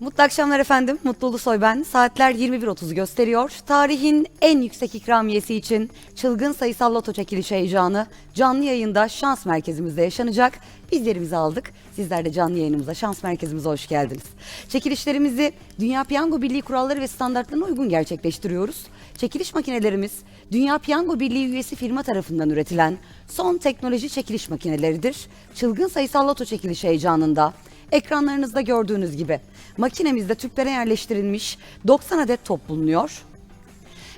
Mutlu akşamlar efendim. Mutlu Ulusoy ben. Saatler 21.30'u gösteriyor. Tarihin en yüksek ikramiyesi için çılgın sayısal loto çekiliş heyecanı canlı yayında şans merkezimizde yaşanacak. Biz yerimizi aldık. Sizler de canlı yayınımıza, şans merkezimize hoş geldiniz. Çekilişlerimizi Dünya Piyango Birliği kuralları ve standartlarına uygun gerçekleştiriyoruz. Çekiliş makinelerimiz Dünya Piyango Birliği üyesi firma tarafından üretilen son teknoloji çekiliş makineleridir. Çılgın sayısal loto çekiliş heyecanında Ekranlarınızda gördüğünüz gibi makinemizde tüplere yerleştirilmiş 90 adet top bulunuyor.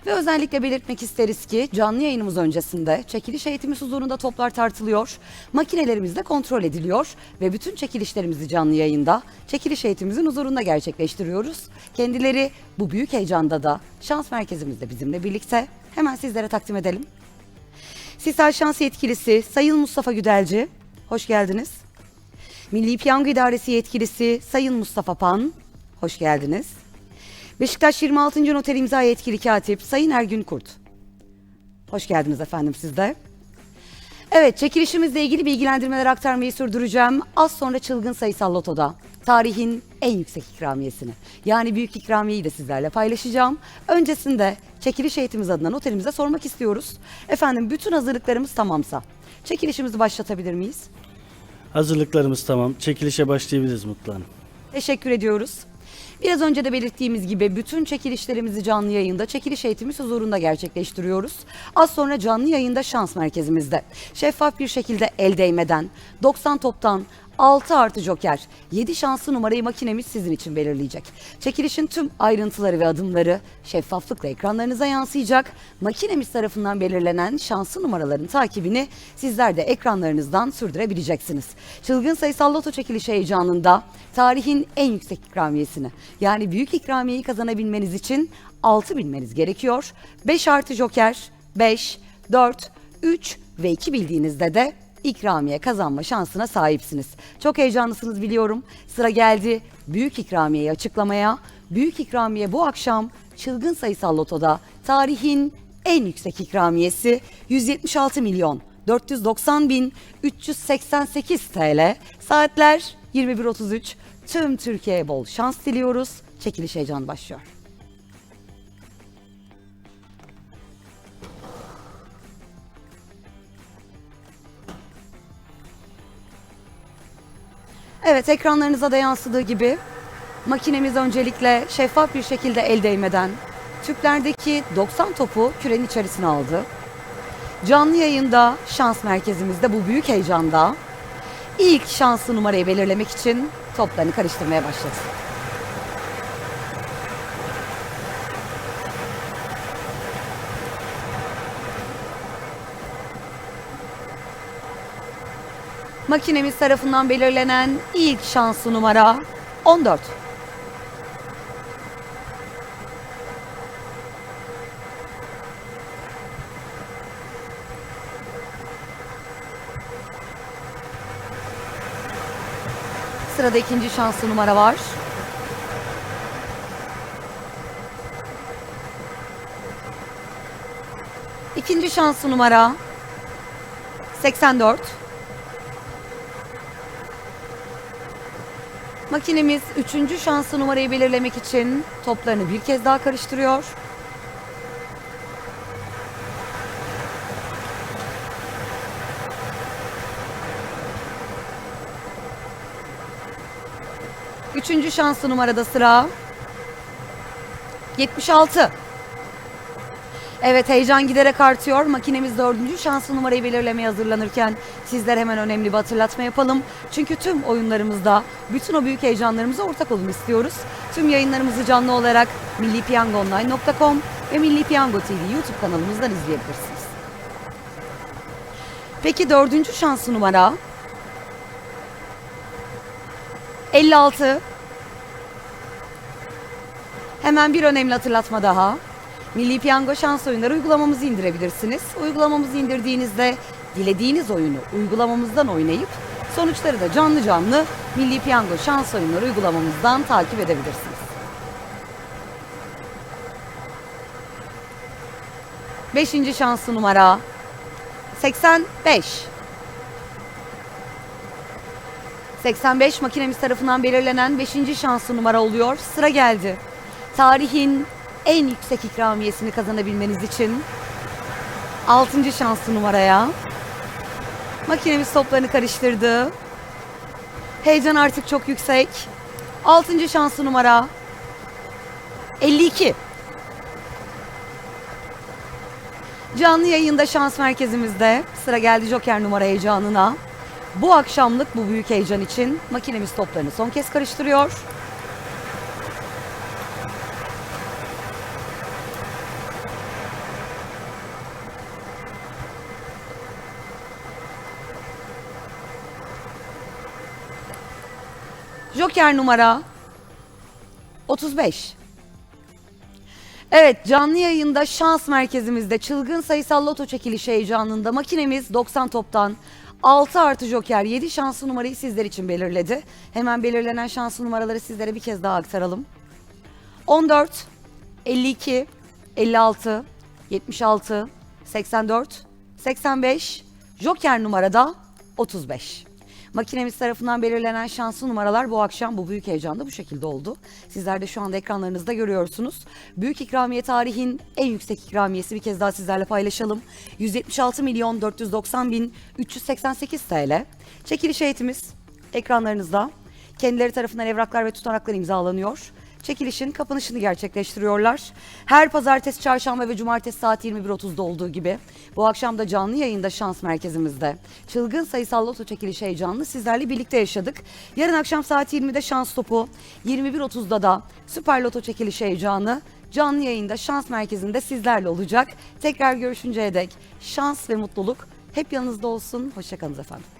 Ve özellikle belirtmek isteriz ki canlı yayınımız öncesinde çekiliş eğitimi huzurunda toplar tartılıyor, makinelerimiz de kontrol ediliyor ve bütün çekilişlerimizi canlı yayında çekiliş eğitimimizin huzurunda gerçekleştiriyoruz. Kendileri bu büyük heyecanda da şans merkezimizde bizimle birlikte hemen sizlere takdim edelim. Sisal Şans Yetkilisi Sayın Mustafa Güdelci, hoş geldiniz. Milli Piyango İdaresi yetkilisi Sayın Mustafa Pan, hoş geldiniz. Beşiktaş 26. Noter İmza Yetkili Katip Sayın Ergün Kurt. Hoş geldiniz efendim siz de. Evet çekilişimizle ilgili bilgilendirmeler aktarmayı sürdüreceğim. Az sonra çılgın sayısal lotoda tarihin en yüksek ikramiyesini yani büyük ikramiyeyi de sizlerle paylaşacağım. Öncesinde çekiliş eğitimimiz adına noterimize sormak istiyoruz. Efendim bütün hazırlıklarımız tamamsa çekilişimizi başlatabilir miyiz? Hazırlıklarımız tamam. Çekilişe başlayabiliriz Mutlu Hanım. Teşekkür ediyoruz. Biraz önce de belirttiğimiz gibi bütün çekilişlerimizi canlı yayında çekiliş eğitimi huzurunda gerçekleştiriyoruz. Az sonra canlı yayında şans merkezimizde. Şeffaf bir şekilde el değmeden 90 toptan 6 artı joker 7 şanslı numarayı makinemiz sizin için belirleyecek. Çekilişin tüm ayrıntıları ve adımları şeffaflıkla ekranlarınıza yansıyacak. Makinemiz tarafından belirlenen şanslı numaraların takibini sizler de ekranlarınızdan sürdürebileceksiniz. Çılgın sayısal loto çekilişi heyecanında tarihin en yüksek ikramiyesini yani büyük ikramiyeyi kazanabilmeniz için 6 bilmeniz gerekiyor. 5 artı joker 5, 4, 3 ve 2 bildiğinizde de ikramiye kazanma şansına sahipsiniz. Çok heyecanlısınız biliyorum. Sıra geldi büyük ikramiyeyi açıklamaya. Büyük ikramiye bu akşam çılgın sayısal lotoda tarihin en yüksek ikramiyesi 176 milyon 490 bin 388 TL. Saatler 21.33. Tüm Türkiye'ye bol şans diliyoruz. Çekiliş heyecanı başlıyor. Evet ekranlarınıza da yansıdığı gibi makinemiz öncelikle şeffaf bir şekilde el değmeden tüplerdeki 90 topu kürenin içerisine aldı. Canlı yayında şans merkezimizde bu büyük heyecanda ilk şanslı numarayı belirlemek için toplarını karıştırmaya başladı. Makinemiz tarafından belirlenen ilk şanslı numara 14. Sırada ikinci şanslı numara var. İkinci şanslı numara 84. Makinemiz üçüncü şanslı numarayı belirlemek için toplarını bir kez daha karıştırıyor. Üçüncü şanslı numarada sıra 76. Evet heyecan giderek artıyor. Makinemiz dördüncü şanslı numarayı belirlemeye hazırlanırken sizler hemen önemli bir hatırlatma yapalım. Çünkü tüm oyunlarımızda bütün o büyük heyecanlarımıza ortak olun istiyoruz. Tüm yayınlarımızı canlı olarak millipiyangoonline.com ve Milli Piyango TV YouTube kanalımızdan izleyebilirsiniz. Peki dördüncü şanslı numara 56 Hemen bir önemli hatırlatma daha. Milli Piyango Şans Oyunları uygulamamızı indirebilirsiniz. Uygulamamızı indirdiğinizde dilediğiniz oyunu uygulamamızdan oynayıp sonuçları da canlı canlı Milli Piyango Şans Oyunları uygulamamızdan takip edebilirsiniz. Beşinci şanslı numara 85. 85 makinemiz tarafından belirlenen 5. şanslı numara oluyor. Sıra geldi. Tarihin en yüksek ikramiyesini kazanabilmeniz için 6. şanslı numaraya. Makinemiz toplarını karıştırdı. Heyecan artık çok yüksek. 6. şanslı numara 52. Canlı yayında şans merkezimizde sıra geldi Joker numara heyecanına. Bu akşamlık bu büyük heyecan için makinemiz toplarını son kez karıştırıyor. Joker numara 35. Evet canlı yayında şans merkezimizde çılgın sayısal loto çekilişi heyecanında makinemiz 90 toptan 6 artı joker 7 şanslı numarayı sizler için belirledi. Hemen belirlenen şanslı numaraları sizlere bir kez daha aktaralım. 14, 52, 56, 76, 84, 85, joker numarada 35. Makinemiz tarafından belirlenen şanslı numaralar bu akşam bu büyük heyecanda bu şekilde oldu. Sizler de şu anda ekranlarınızda görüyorsunuz. Büyük ikramiye tarihin en yüksek ikramiyesi bir kez daha sizlerle paylaşalım. 176 milyon 490 bin 388 TL. Çekiliş heyetimiz ekranlarınızda. Kendileri tarafından evraklar ve tutanaklar imzalanıyor. Çekilişin kapanışını gerçekleştiriyorlar. Her pazartesi, çarşamba ve cumartesi saat 21.30'da olduğu gibi bu akşam da canlı yayında şans merkezimizde çılgın sayısal loto çekilişi heyecanını sizlerle birlikte yaşadık. Yarın akşam saat 20'de şans topu, 21.30'da da süper loto çekilişi heyecanı canlı yayında şans merkezinde sizlerle olacak. Tekrar görüşünceye dek şans ve mutluluk hep yanınızda olsun. Hoşçakalın efendim.